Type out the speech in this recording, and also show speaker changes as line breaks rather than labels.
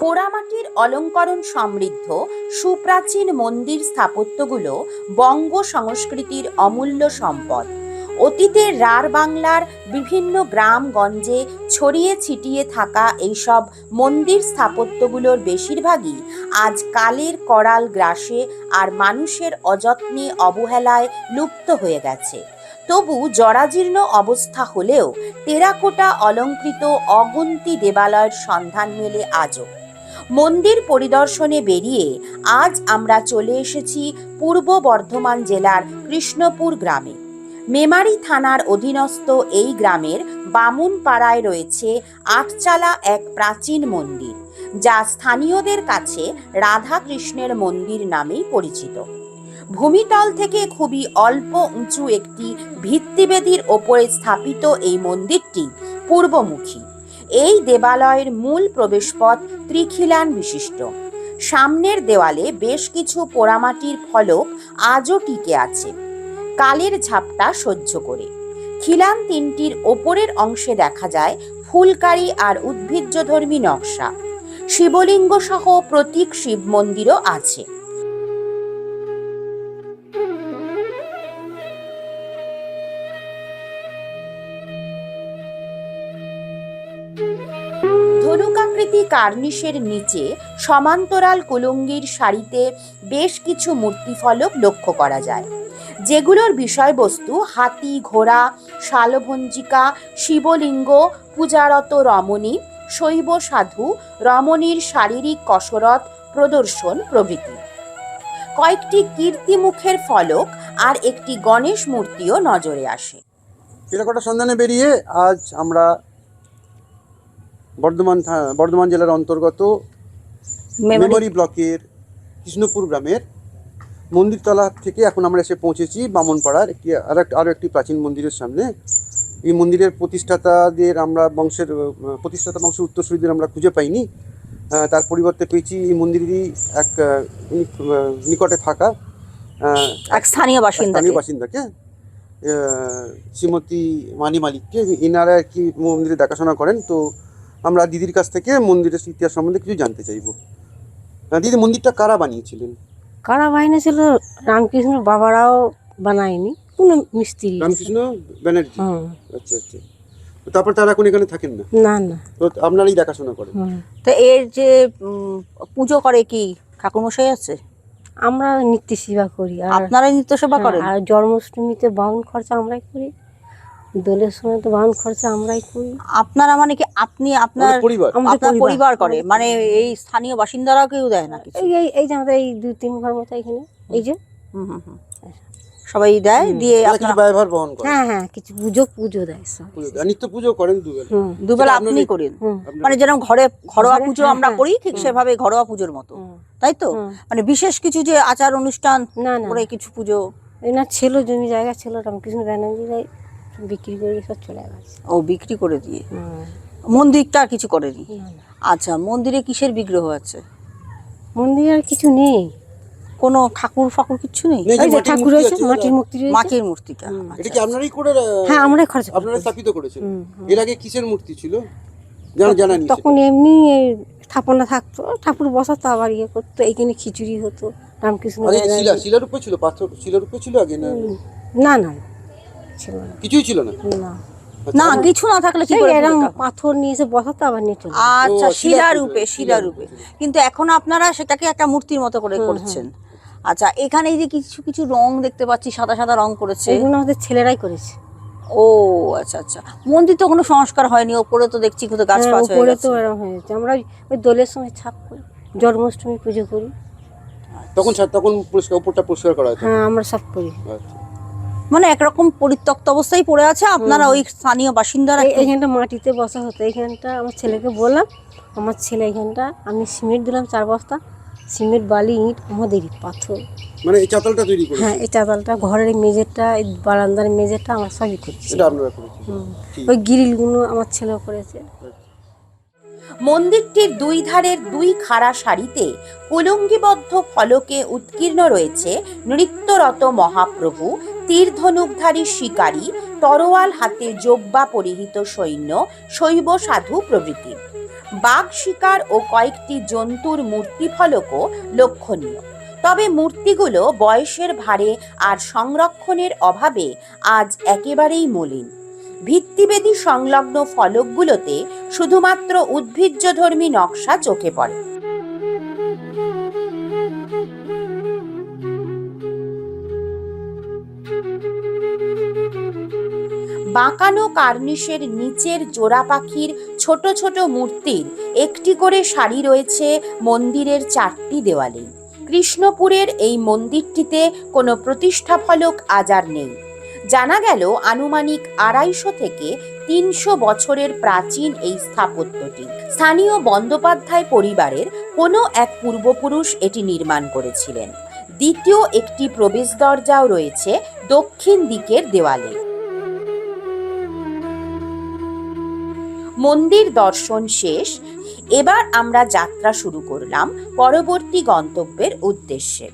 পোড়ামাটির অলঙ্করণ সমৃদ্ধ, সুপ্রাচীন মন্দির স্থাপত্যগুলো বঙ্গ সংস্কৃতির অমূল্য সম্পদ। অতীতে রার বাংলার বিভিন্ন গ্রামগঞ্জে ছড়িয়ে ছিটিয়ে থাকা এইসব মন্দির স্থাপত্যগুলোর বেশিরভাগই আজ কালের করাল গ্রাসে আর মানুষের অযত্নে অবহেলায় লুপ্ত হয়ে গেছে। তবু জরাজীর্ণ অবস্থা হলেও টেরাকোটা অলঙ্কৃত অগুন্তি দেবালয়ের সন্ধান মেলে আজও। মন্দির পরিদর্শনে বেরিয়ে আজ আমরা চলে এসেছি পূর্ব বর্ধমান জেলার কৃষ্ণপুর গ্রামে। মেমারি থানার অধীনস্থ এই গ্রামের বামুনপাড়ায় রয়েছে আটচালা এক প্রাচীন মন্দির, যা স্থানীয়দের কাছে রাধা কৃষ্ণের মন্দির নামেই পরিচিত। ভূমিতল থেকে খুবই অল্প উঁচু একটি ভিত্তিবেদির ওপরে স্থাপিত এই মন্দিরটি পূর্বমুখী। এই দেবালয়ের মূল প্রবেশপথ ত্রিখিলান বিশিষ্ট। সামনের দেওয়ালে বেশ কিছু পোড়ামাটির ফলক আজও টিকে আছে। কালের ঝাপটা সহ্য করে। খিলান তিনটির ওপরের অংশে দেখা যায় ফুলকারি আর উদ্ভিজ্জধর্মী নকশা। শিবলিঙ্গ সহ প্রতীক শিব মন্দিরও আছে। ধনুকাকৃতি কার্নিশের নিচে সমান্তরাল কুলুঙ্গির সারিতে বেশ কিছু মূর্তিফলক লক্ষ্য করা যায়। যেগুলোর বিষয়বস্তু হাতি, ঘোড়া, শালভঞ্জিকা, শিবলিঙ্গ, পূজারত রমণী, শৈব সাধু, রমণীর শারীরিক কসরত প্রদর্শন প্রভৃতি। কয়েকটি কীর্তিমুখের ফলক আর একটি গণেশ মূর্তিও নজরে আসে।
টেরাকোটা সন্ধানে বেরিয়ে আজ আমরা বর্ধমান থা- বর্ধমান জেলার অন্তর্গত মেমরি ব্লকের কৃষ্ণপুর গ্রামের মন্দিরতলা থেকে এখন আমরা এসে পৌঁছেছি বামনপাড়ার একটি আর আরও একটি প্রাচীন মন্দিরের সামনে। এই মন্দিরের প্রতিষ্ঠাতাদের আমরা বংশের প্রতিষ্ঠাতা বংশের উত্তরসূরিদের আমরা খুঁজে পাইনি। তার পরিবর্তে পেয়েছি এই মন্দিরেরই এক নিকটে থাকা
এক স্থানীয় বাসিন্দা
স্থানীয় বাসিন্দাকে শ্রীমতী মানি মালিককে এনারা আর কি মন্দিরে দেখাশোনা করেন তো আমরা দিদির কাছ থেকে মন্দিরের ইতিহাস সম্বন্ধে কিছু জানতে চাইব। আহ, দিদি মন্দিরটা কারা বানিয়েছিলেন?
কারা বানিয়েছিল? রামকৃষ্ণ বাবারাও বানায়নি কোনো মিস্ত্রি
রামকৃষ্ণ ব্যানার্জি? আচ্ছা আচ্ছা। তারপর তারা এখন এখানে থাকেন না?
না না।
তো আপনারাই দেখাশোনা করেন।
তো এর যে পুজো করে কি ঠাকুরমশাই আছে?
আমরা নিত্য সেবা করি আর
আপনারাই নিত্য সেবা
হ্যাঁ,
করেন?
আর জন্মাষ্টমীতে বাউন খরচা আমরাই করি। দোলের সময় তো বাউন খরচা আমরাই করি।
আপনারা মানে কি আপনি আপনার
পরিবার।
আপনার পরিবার। করে? মানে এই স্থানীয় বাসিন্দারাও কেউ দেয় না
এই এই এই যে আমাদের এই দুই তিন ঘর মতো এখানে। এই যে।
হুম, হুম, হুম। সবাই দেয় দিয়ে আপনারা
বহন
হ্যাঁ হ্যাঁ কিছু পুজো পুজো দেয় সব।
পুজো নিত্য পুজো করেন দুবেলা।
হুম।
দুবেলা আপনি করেন।
হুম।
মানে যেরকম ঘরে ঘরোয়া পুজো
হ্যাঁ,
আমরা
হ্যাঁ,
করি ঠিক সেভাবে ঘরোয়া পুজোর মতো। তাই তো? মানে বিশেষ কিছু যে আচার অনুষ্ঠান
না না।
করে কিছু পুজো?
এনার ছিল জমি জায়গা ছিল রামকৃষ্ণ ব্যানার্জি বিক্রি করে সব চলে গেছে।
ও বিক্রি করে দিয়ে? মন্দিরটা আর কিছু করেনি। আচ্ছা মন্দিরে কিসের বিগ্রহ আছে?
মন্দিরে আর কিছু নেই।
কোনো ঠাকুর ফাকুর কিছু নেই?
ঠাকুর
আছে,
মাটির মূর্তি রয়েছে।
মাটির মূর্তিটা আচ্ছা,
এটা কি আপনারাই করে
হ্যাঁ আমরাই খরচ
আপনারা স্থাপিত করেছেন। এর আগে কিসের মূর্তি ছিল? জানা জানা নেই
তখন এমনি স্থাপনা থাকতো ঠাকুর বসাতো আবার ইয়ে করতো এইখানে খিচুড়ি হতো রামকৃষ্ণ
শিলা শিলার উপরে ছিল পাথর শিলার উপরে ছিল আগে না
না না। ছিল না।
কিছুই ছিল না?
না।
না কিছু না থাকলে কি করে হবে?
পাথর নিয়ে এসে বসাতো আবার নিয়ে চলে
আচ্ছা
ও, শিলা
রূপে
শিলা রূপে।
কিন্তু এখন আপনারা সেটাকে একটা মূর্তির মতো করে করছেন। আচ্ছা এখানে এই যে কিছু কিছু রং দেখতে পাচ্ছি সাদা সাদা রং করেছে।
এগুলো আমাদের ছেলেরাই করেছে।
ও আচ্ছা আচ্ছা। মন্দির তো কোনো সংস্কার হয়নি ওপরে তো দেখছি কত গাছ
হ্যাঁ,
পাছ হয়ে গেছে।
তো এরকম হয়েছে আমরা ওই- দোলের সময় ছাপ করি জন্মাষ্টমী পুজো করি।
তখন তখন পরিষ্কার উপরটা পরিষ্কার করা হতো?
হ্যাঁ আমরা সব করি।
আচ্ছা।
মানে একরকম পরিত্যক্ত অবস্থায় পড়ে আছে। আপনারা ওই স্থানীয় বাসিন্দারা
এখানটা মাটিতে বসা হতো। এখানটা আমার ছেলেকে বললাম আমার ছেলে এখানটা আমি সিমেন্ট দিলাম চার বস্তা সিমেন্ট বালি ইট আমাদেরই পাথর।
মানে এই চাতালটা তৈরি করে
হ্যাঁ এই চাতালটা ঘরের মেঝেটা এই বারান্দার মেঝেটা আমার সবই করছি।
এটা আপনারা করেছেন?
ওই গ্রিলগুলো আমার ছেলে করেছে।
মন্দিরটির দুই ধারের দুই খাড়া সারিতে কুলুঙ্গিবদ্ধ ফলকে উৎকীর্ণ রয়েছে নৃত্যরত মহাপ্রভু তীরধনুকধারী শিকারী, তরোয়াল হাতে জব্বা পরিহিত সৈন্য, শৈব সাধু প্রভৃতি। বাঘ শিকার ও কয়েকটি জন্তুর মূর্তি ফলকও লক্ষণীয়। তবে মূর্তিগুলো বয়সের ভারে আর সংরক্ষণের অভাবে আজ একেবারেই মলিন। ভিত্তিবেদী সংলগ্ন ফলকগুলোতে শুধুমাত্র উদ্ভিজ্জধর্মী নকশা চোখে পড়ে। বাঁকানো কার্নিশের নিচের জোড়া পাখির ছোট ছোট মূর্তির একটি করে শাড়ি রয়েছে মন্দিরের চারটি দেওয়ালে। কৃষ্ণপুরের এই মন্দিরটিতে কোনো প্রতিষ্ঠাফলক আজার নেই। জানা গেল আনুমানিক আড়াইশো থেকে তিনশো বছরের প্রাচীন এই স্থাপত্যটি। স্থানীয় বন্দ্যোপাধ্যায় পরিবারের কোনো এক পূর্বপুরুষ এটি নির্মাণ করেছিলেন। দ্বিতীয় একটি প্রবেশ দরজাও রয়েছে দক্ষিণ দিকের দেওয়ালে। মন্দির দর্শন শেষ। এবার আমরা যাত্রা শুরু করলাম পরবর্তী গন্তব্যের উদ্দেশ্যে।